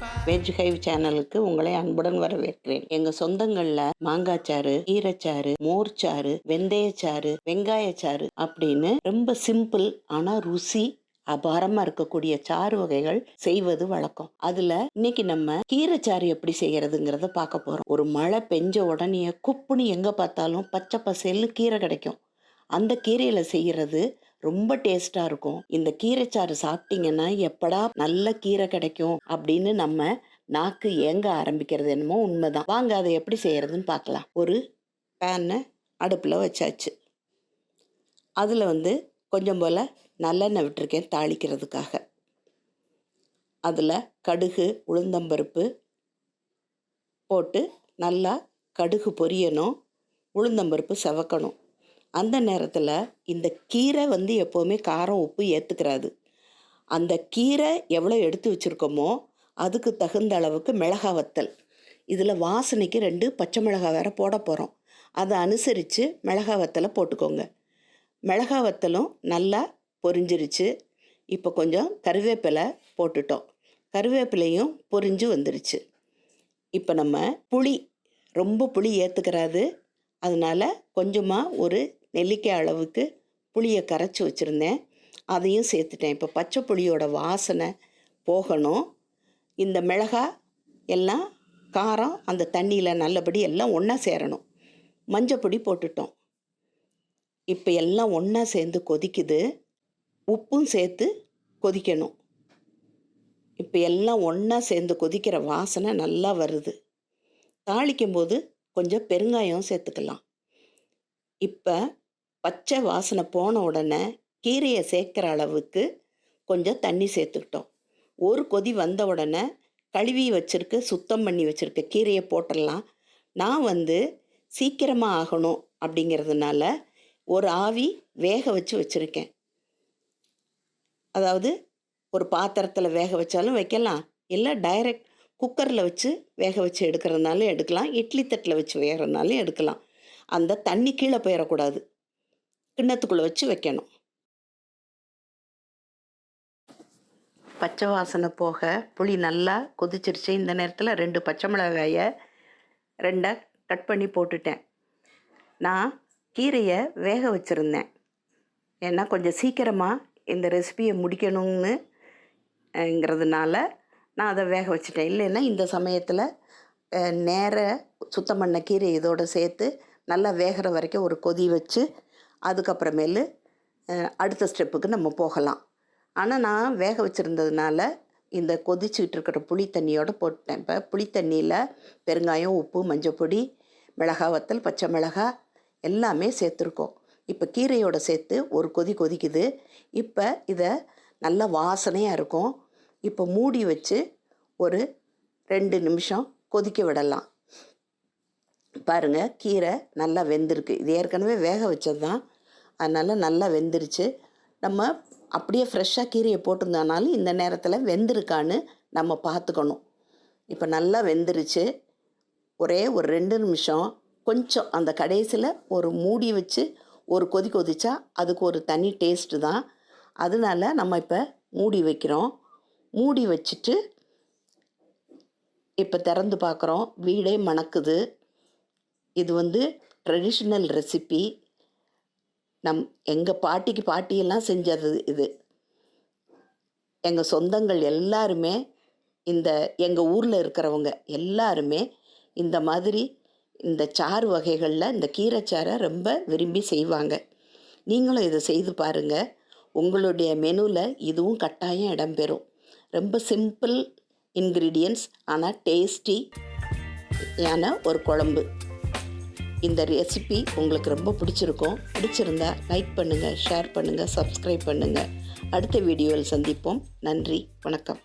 ஹைவ் சேனலுக்கு உங்களை அன்புடன் வரவேற்கிறேன். எங்க சொந்தங்கள்ல மாங்காய்ச்சாறு கீரைச்சாறு மோர்ச்சாறு வெந்தயச்சாறு வெங்காயச்சாறு அப்படின்னு ரொம்ப சிம்பிள் ஆனா ருசி அபாரமா இருக்கக்கூடிய சாறு வகைகள் செய்வது வழக்கம். அதுல இன்னைக்கு நம்ம கீரைச்சாறு எப்படி செய்யறதுங்கிறத பார்க்க போறோம். ஒரு மழை பெஞ்ச உடனே குப்புன்னு எங்க பார்த்தாலும் பச்சை பசேல்னு கீரை கிடைக்கும். அந்த கீரையில செய்யறது ரொம்ப டேஸ்டா இருக்கும். இந்த கீரைச்சாறு சாப்பிட்டீங்கன்னா எப்படா நல்ல கீரை கிடைக்கும் அப்படின்னு நம்ம நாக்கு ஏங்க ஆரம்பிக்கிறது என்னமோ உண்மைதான். வாங்க அதை எப்படி செய்யறதுன்னு பார்க்கலாம். ஒரு பேனை அடுப்பில் வச்சாச்சு. அதில் வந்து கொஞ்சம் போல் நல்லெண்ணெய் விட்டுருக்கேன் தாளிக்கிறதுக்காக. அதில் கடுகு உளுந்தம்பருப்பு போட்டு நல்லா கடுகு பொரியணும் உளுந்தம்பருப்பு செவக்கணும். அந்த நேரத்தில் இந்த கீரை வந்து எப்போவுமே காரம் உப்பு ஏற்றுக்கிறாது அந்த கீரை எவ்வளோ எடுத்து வச்சுருக்கோமோ அதுக்கு தகுந்த அளவுக்கு மிளகா வத்தல். இதில் வாசனைக்கு ரெண்டு பச்சை மிளகாய் வேற போட போகிறோம் அதை அனுசரித்து மிளகா வத்தலை போட்டுக்கோங்க. மிளகா வத்தலும் நல்லா பொரிஞ்சிருச்சு. இப்போ கொஞ்சம் கருவேப்பிலை போட்டுட்டோம். கருவேப்பிலையும் பொரிஞ்சு வந்துருச்சு. இப்போ நம்ம புளி ரொம்ப புளி ஏற்றுக்கிறாது அதனால் கொஞ்சமாக ஒரு நெல்லிக்காய் அளவுக்கு புளியை கரைச்சி வச்சுருந்தேன். அதையும் சேர்த்துட்டேன். இப்போ பச்சை புளியோட வாசனை போகணும். இந்த மிளகா எல்லாம் காரம் அந்த தண்ணியில் நல்லபடி எல்லாம் ஒன்றா சேரணும். மஞ்சப்பொடி போட்டுட்டோம். இப்போ எல்லாம் ஒன்றா சேர்ந்து கொதிக்குது. உப்பும் சேர்த்து கொதிக்கணும். இப்போ எல்லாம் ஒன்றா சேர்ந்து கொதிக்கிற வாசனை நல்லா வருது. தாளிக்கும் போது கொஞ்சம் பெருங்காயம் சேர்த்துக்கலாம். இப்போ பச்சை வாசனை போன உடனே கீரையை சேர்க்குற அளவுக்கு கொஞ்சம் தண்ணி சேர்த்துக்கிட்டோம். ஒரு கொதி வந்த உடனே கழுவி வச்சுருக்க சுத்தம் பண்ணி வச்சுருக்க கீரையை போட்டுடலாம். நான் வந்து சீக்கிரமாக ஆகணும் அப்படிங்கிறதுனால ஒரு ஆவி வேக வச்சு வச்சுருக்கேன். அதாவது ஒரு பாத்திரத்தில் வேக வச்சாலும் வைக்கலாம். இல்லை டைரக்ட் குக்கரில் வச்சு வேக வச்சு எடுக்கிறதுனாலும் எடுக்கலாம். இட்லி தட்டில் வச்சு வேகிறதுனாலும் எடுக்கலாம். அந்த தண்ணி கீழே போயிடக்கூடாது கிண்ணத்துக்குள்ளே வச்சு வைக்கணும். பச்சை வாசனை போக புளி நல்லா கொதிச்சிருச்சு. இந்த நேரத்தில் ரெண்டு பச்சை மிளகாயை ரெண்டை கட் பண்ணி போட்டுட்டேன். நான் கீரையை வேக வச்சுருந்தேன். ஏன்னா கொஞ்சம் சீக்கிரமாக இந்த ரெசிபியை முடிக்கணும்னு ங்கிறதுனால நான் அதை வேக வச்சுட்டேன். இல்லைன்னா இந்த சமயத்தில் நேர சுத்தம் பண்ண கீரை இதோடு சேர்த்து நல்லா வேகிற வரைக்கும் ஒரு கொதி வச்சு அதுக்கப்புறமேலு அடுத்த ஸ்டெப்புக்கு நம்ம போகலாம். ஆனால் நான் வேக வச்சுருந்ததுனால இந்த கொதிச்சுக்கிட்டு இருக்கிற புளி தண்ணியோடு போட்டேன். இப்போ புளி தண்ணியில் பெருங்காயம் உப்பு மஞ்சப்பொடி மிளகா வத்தல் பச்சை மிளகா எல்லாமே சேர்த்துருக்கோம். இப்போ கீரையோடு சேர்த்து ஒரு கொதி கொதிக்குது. இப்போ இதை நல்ல வாசனையாக இருக்கும். இப்போ மூடி வச்சு ஒரு ரெண்டு நிமிஷம் கொதிக்க விடலாம். பாருங்கள் கீரை நல்லா வெந்திருக்கு. இது ஏற்கனவே வேக வச்சது தான் அதனால் நல்லா வெந்துருச்சு. நம்ம அப்படியே ஃப்ரெஷ்ஷாக கீரையை போட்டிருந்தானாலும் இந்த நேரத்தில் வெந்திருக்கான்னு நம்ம பார்த்துக்கணும். இப்போ நல்லா வெந்துருச்சு. ஒரே ஒரு ரெண்டு நிமிஷம் கொஞ்சம் அந்த கடைசியில் ஒரு மூடி வச்சு ஒரு கொதி கொதிச்சா அதுக்கு ஒரு தனி டேஸ்ட்டு தான். அதனால நம்ம இப்போ மூடி வைக்கிறோம். மூடி வச்சுட்டு இப்போ திறந்து பார்க்குறோம். வீடே மணக்குது. இது வந்து ட்ரெடிஷ்னல் ரெசிபி நம் எங்கள் பாட்டிக்கு பாட்டியெல்லாம் செஞ்சது இது. எங்கள் சொந்தங்கள் எல்லாருமே இந்த எங்கள் ஊரில் இருக்கிறவங்க எல்லாருமே இந்த மாதிரி இந்த சாறு வகைகளில் இந்த கீரைச்சாரை ரொம்ப விரும்பி செய்வாங்க. நீங்களும் இதை செய்து பாருங்கள் உங்களுடைய மெனுவில் இதுவும் கட்டாயம் இடம்பெறும் ரொம்ப சிம்பிள் இன்க்ரீடியன்ஸ் ஆனால் டேஸ்டி யான ஒரு குழம்பு. இந்த ரெசிபி உங்களுக்கு ரொம்ப பிடிச்சிருக்கும். பிடிச்சிருந்தா லைக் பண்ணுங்கள் ஷேர் பண்ணுங்கள் சப்ஸ்கிரைப் பண்ணுங்கள் அடுத்த வீடியோவில் சந்திப்போம். நன்றி வணக்கம்.